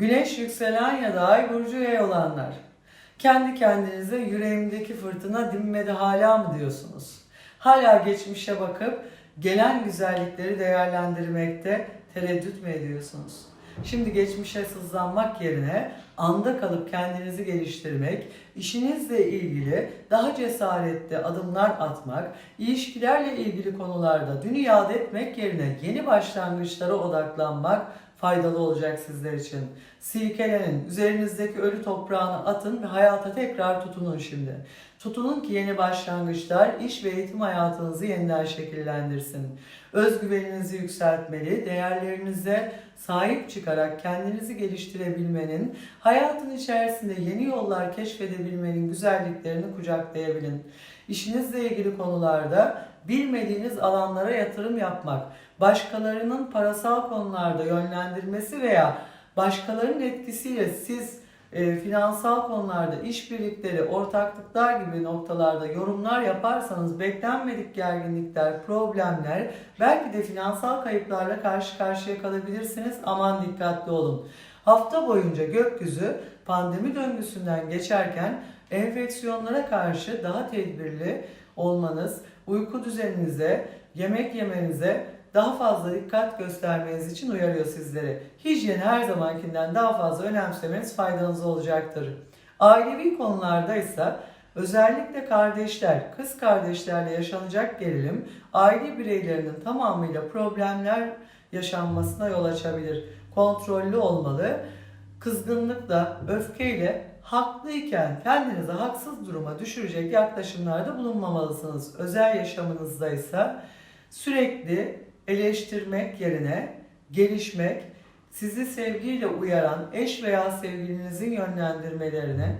Güneş yükselen ya da ay burcu yay olanlar. Kendi kendinize yüreğimdeki fırtına dinmedi hala mı diyorsunuz? Hala geçmişe bakıp gelen güzellikleri değerlendirmekte tereddüt mü ediyorsunuz? Şimdi geçmişe sızlanmak yerine anda kalıp kendinizi geliştirmek, işinizle ilgili daha cesaretli adımlar atmak, ilişkilerle ilgili konularda dünü yad etmek yerine yeni başlangıçlara odaklanmak faydalı olacak sizler için. Silkelenin, üzerinizdeki ölü toprağını atın ve hayata tekrar tutunun şimdi. Tutunun ki yeni başlangıçlar iş ve eğitim hayatınızı yeniden şekillendirsin. Özgüveninizi yükseltmeli, değerlerinize sahip çıkarak kendinizi geliştirebilmenin, hayatın içerisinde yeni yollar keşfedebilmenin güzelliklerini kucaklayabilin. İşinizle ilgili konularda bilmediğiniz alanlara yatırım yapmak, başkalarının parasal konularda yönlendirmesi veya başkalarının etkisiyle siz e, finansal konularda işbirlikleri, ortaklıklar gibi noktalarda yorumlar yaparsanız beklenmedik gerginlikler, problemler, belki de finansal kayıplarla karşı karşıya kalabilirsiniz. Aman dikkatli olun. Hafta boyunca gökyüzü pandemi döngüsünden geçerken enfeksiyonlara karşı daha tedbirli olmanız, uyku düzeninize, yemek yemenize daha fazla dikkat göstermeniz için uyarıyor sizleri. Hijyeni her zamankinden daha fazla önemsemeniz faydanız olacaktır. Ailevi konularda ise özellikle kardeşler, kız kardeşlerle yaşanacak gerilim aile bireylerinin tamamıyla problemler yaşanmasına yol açabilir. Kontrollü olmalı. Kızgınlıkla, öfkeyle haklıyken kendinizi haksız duruma düşürecek yaklaşımlarda bulunmamalısınız. Özel yaşamınızda ise sürekli eleştirmek yerine gelişmek, sizi sevgiyle uyaran eş veya sevgilinizin yönlendirmelerini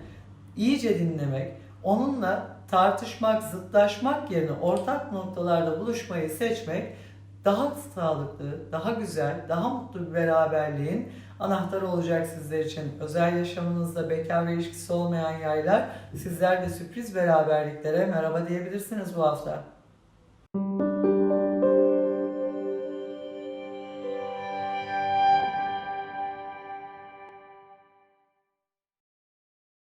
iyice dinlemek, onunla tartışmak, zıtlaşmak yerine ortak noktalarda buluşmayı seçmek daha sağlıklı, daha güzel, daha mutlu bir beraberliğin anahtarı olacak sizler için. Özel yaşamınızda bekar ve ilişkisi olmayan yaylar sizler de sürpriz beraberliklere merhaba diyebilirsiniz bu hafta.